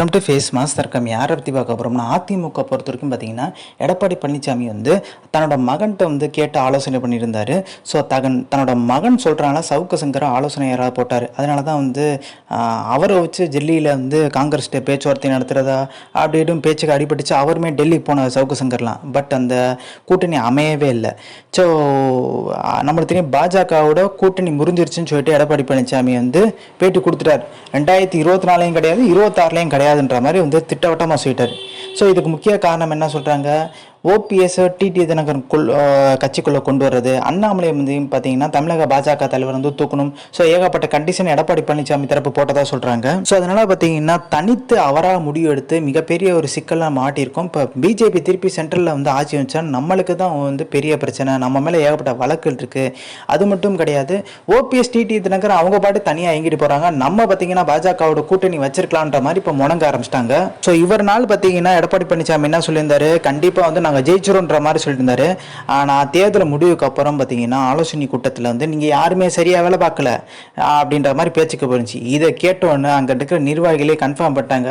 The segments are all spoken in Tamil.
வெல்கம் டு ஃபேஸ் மாஸ் தர்க்கம் யாரை பற்றி பார்க்க போகிறோம்னா அதிமுக பொறுத்த வரைக்கும் பார்த்தீங்கன்னா எடப்பாடி பழனிசாமி வந்து தன்னோட மகன்கிட்ட வந்து கேட்டு ஆலோசனை பண்ணியிருந்தார். ஸோ தகன் தன்னோட மகன் சொல்கிறனால சவுக்க சங்கர் ஆலோசனை யாராவது போட்டார். அதனால தான் வந்து அவரை வச்சு டெல்லியில் வந்து காங்கிரஸ்கிட்ட பேச்சுவார்த்தை நடத்துகிறதா அப்படி இப்படின்னு பேச்சுக்கு அடிபட்டுச்சு. அவருமே டெல்லி போன சவுக்க சங்கர்லாம். பட் அந்த கூட்டணி அமையவே இல்லை. ஸோ நம்மளுக்கு தெரியும் பாஜகவோட கூட்டணி முறிஞ்சிருச்சுன்னு சொல்லிட்டு எடப்பாடி பழனிசாமி வந்து பேட்டி கொடுத்துட்டார். ரெண்டாயிரத்தி இருபத்தி நாலையும் கிடையாது இருபத்தாறுலையும் கிடையாதுன்ற மாதிரி வந்து திட்டவட்டமாக சொல்லிட்டார். ஸோ இதுக்கு முக்கிய காரணம் என்ன சொல்கிறாங்க ஓபிஎஸ் டிடி தினகரன் குள் கட்சிக்குள்ளே கொண்டு வர்றது. அண்ணாமலை வந்து பார்த்தீங்கன்னா தமிழக பாஜக தலைவர் வந்து தூக்கணும். ஸோ ஏகப்பட்ட கண்டிஷன் எடப்பாடி பழனிசாமி தரப்பு போட்டதாக சொல்கிறாங்க ஸோ அதனால் பார்த்தீங்கன்னா தனித்து அவராக முடிவு எடுத்து மிகப்பெரிய ஒரு சிக்கலாக மாட்டியிருக்கோம் இப்போ பிஜேபி திருப்பி சென்ட்ரலில் வந்து ஆட்சி வச்சா நம்மளுக்கு தான் வந்து பெரிய பிரச்சனை. நம்ம மேலே ஏகப்பட்ட வழக்குகள் இருக்குது அது மட்டும் கிடையாது. ஓபிஎஸ் டிடி தினகரன் அவங்க பாட்டு தனியாக இயங்கிட்டு போகிறாங்க நம்ம பார்த்தீங்கன்னா பாஜகவோட கூட்டணி வச்சிருக்கலான்ற மாதிரி இப்போ முணங்க ஆரம்பிச்சிட்டாங்க. ஸோ இவர் நாள் பார்த்தீங்கன்னா எடப்பாடி பழனிசாமி என்ன சொல்லியிருந்தாரு? கண்டிப்பாக வந்து நாங்கள் ஜெயிச்சிரோன்ற மாதிரி சொல்லியிருந்தாரு. ஆனால் தேர்தல் முடிவுக்கு அப்புறம் பார்த்தீங்கன்னா ஆலோசனை கூட்டத்தில் வந்து நீங்கள் யாருமே சரியாக வேலை பார்க்கல அப்படின்ற மாதிரி பேச்சுக்கு போயிருந்துச்சு. இதை கேட்டோன்னே அங்கே இருக்கிற நிர்வாகிகளே கன்ஃபார்ம் பண்ணிட்டாங்க.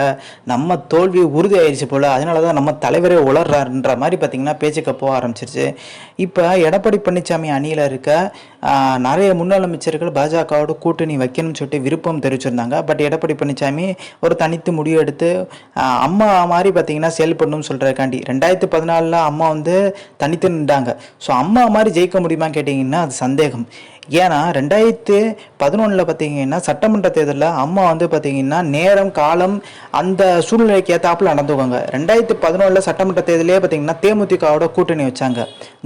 நம்ம தோல்வி உறுதி ஆயிடுச்சு போல் அதனால தான் நம்ம தலைவரே உளர்றாருன்ற மாதிரி பார்த்தீங்கன்னா பேச்சுக்கு போக ஆரம்பிச்சிருச்சு. இப்போ எடப்பாடி பழனிசாமி அணியில் இருக்க நிறைய முன்னாள் அமைச்சர்கள் பாஜகவோட கூட்டணி வைக்கணும்னு சொல்லிட்டு விருப்பம் தெரிவிச்சிருந்தாங்க. பட் எடப்பாடி பழனிசாமி ஒரு தனித்து முடிவு எடுத்து அம்மா மாதிரி பார்த்தீங்கன்னா செயல்படணும்னு சொல்கிறக்காண்டி ரெண்டாயிரத்து பதினாலில் அம்மா வந்து தனித்து நின்றாங்க. ஸோ அம்மா மாதிரி ஜெயிக்க முடியுமா கேட்டிங்கன்னா அது சந்தேகம். ஏன்னா ரெண்டாயிரத்து பதினொன்றில் பார்த்தீங்கன்னா சட்டமன்ற தேர்தலில் அம்மா வந்து பார்த்தீங்கன்னா நேரம் காலம் அந்த சூழ்நிலைக்கு ஏற்றாப்புல நடந்துவாங்க ரெண்டாயிரத்து பதினொன்றில் சட்டமன்ற தேர்தலே பார்த்தீங்கன்னா தேமுதிகவோட கூட்டணி வச்சாங்க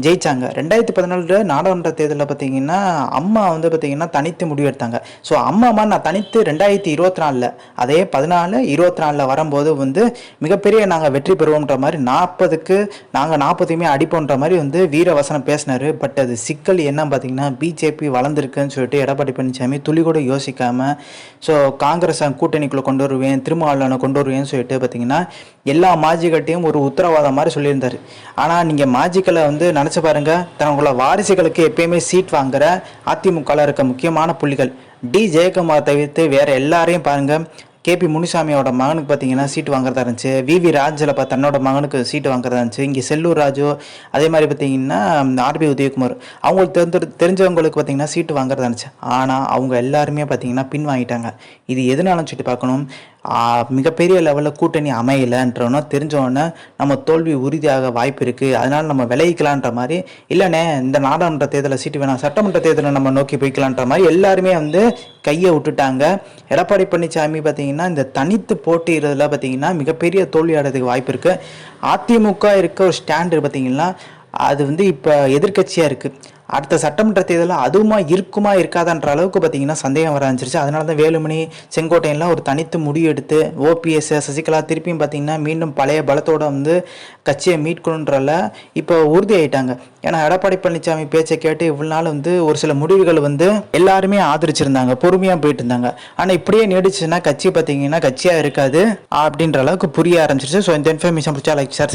ஜெயிச்சாங்க. ரெண்டாயிரத்து பதினாலு நாடாளுமன்ற தேர்தலில் பார்த்தீங்கன்னா அம்மா வந்து பார்த்தீங்கன்னா தனித்து முடிவெடுத்தாங்க. ஸோ அம்மா நான் தனித்து ரெண்டாயிரத்தி இருபத்தி நாலில் அதே பதினாலு இருபத்தி நாலில் வரும்போது வந்து மிகப்பெரிய நாங்கள் வெற்றி பெறுவோம்ன்ற மாதிரி நாற்பதுக்கு நாங்கள் நாற்பதுமே அடிப்போன்ற மாதிரி வந்து வீர வசனம் பேசினார். பட் அது சிக்கல் என்ன பார்த்தீங்கன்னா பிஜேபி வளர்ந்துருக்குன்னு சொல்லிட்டு எடப்பாடி பழனிசாமி துளி கூட யோசிக்காமல் ஸோ காங்கிரஸ் கூட்டணிக்குள்ளே கொண்டு வருவேன் திருமாவளவனை கொண்டு வருவேன்னு சொல்லிட்டு பார்த்தீங்கன்னா எல்லா மாஜிகட்டையும் ஒரு உத்தரவாதம் மாதிரி சொல்லியிருந்தார். ஆனால் நீங்கள் மாஜிக்களை வந்து நினச்சி பாருங்க தனக்குள்ள வாரிசுகளுக்கு எப்பயுமே சீட் வாங்குகிற அதிமுகவில் இருக்க முக்கியமான புள்ளிகள் டி. ஜெயக்குமார் தவிர்த்து வேறு எல்லாரையும் பாருங்கள் கேபி முனிசாமியோட மகனுக்கு பார்த்தீங்கன்னா சீட்டு வாங்குறதா இருந்துச்சு. விவி ராஜில் பார்த்து தன்னோட மகனுக்கு சீட்டு வாங்குறதா இருந்துச்சு. இங்கே செல்லூர் ராஜு அதே மாதிரி பார்த்தீங்கன்னா ஆர்பி உதயகுமார். அவங்களுக்கு தெரிஞ்ச தெரிஞ்சவங்களுக்கு பார்த்தீங்கன்னா சீட்டு வாங்குறதா இருந்துச்சு. ஆனால் அவங்க எல்லாருமே பார்த்தீங்கன்னா பின் வாங்கிட்டாங்க. இது எதனாலும் சொல்லிட்டு பார்க்கணும். மிகப்பெரிய லெவலில் கூட்டணி அமையலைன்றனோ தெரிஞ்சவொடனே நம்ம தோல்வி உறுதியாக வாய்ப்பு இருக்குது அதனால் நம்ம விளைவிக்கலான்ற மாதிரி இல்லைண்ணே இந்த நாடாளுமன்ற தேர்தலில் சீட்டு வேணாம் சட்டமன்ற தேர்தலை நம்ம நோக்கி போய்க்கலான்ற மாதிரி எல்லாருமே வந்து கையை விட்டுட்டாங்க. எடப்பாடி பழனிசாமி பார்த்தீங்கன்னா இந்த தனித்து போட்டியிடுறதுல பார்த்தீங்கன்னா மிகப்பெரிய தோல்வி ஆடுறதுக்கு வாய்ப்பு இருக்குது அதிமுக இருக்க ஒரு ஸ்டாண்டு பார்த்தீங்கன்னா அது வந்து இப்போ எதிர்க்கட்சியாக இருக்குது அடுத்த சட்டமன்ற தேர்தலில் அதுவுமா இருக்குமா இருக்காதான்ற அளவுக்கு பார்த்தீங்கன்னா சந்தேகம் வர ஆரம்பிச்சிருச்சு. அதனால தான் வேலுமணி செங்கோட்டையெல்லாம் ஒரு தனித்து முடிவெடுத்து ஓபிஎஸ் சசிகலா திருப்பியும் பார்த்தீங்கன்னா மீண்டும் பழைய பலத்தோட வந்து கட்சியை மீட்கணுன்றல இப்போ உறுதி ஆயிட்டாங்க ஏன்னா எடப்பாடி பழனிசாமி பேச்சை கேட்டு இவ்வளோ நாள் வந்து ஒரு சில முடிவுகள் வந்து எல்லாருமே ஆதரிச்சிருந்தாங்க பொறுமையாக போயிட்டு இருந்தாங்க ஆனால் இப்படியே நீடிச்சுன்னா கட்சி பார்த்தீங்கன்னா கட்சியாக இருக்காது அப்படின்ற அளவுக்கு புரிய ஆரம்பிச்சிருச்சு. ஸோ இந்த இன்ஃபர்மேஷன் பிடிச்சா லைக் சார்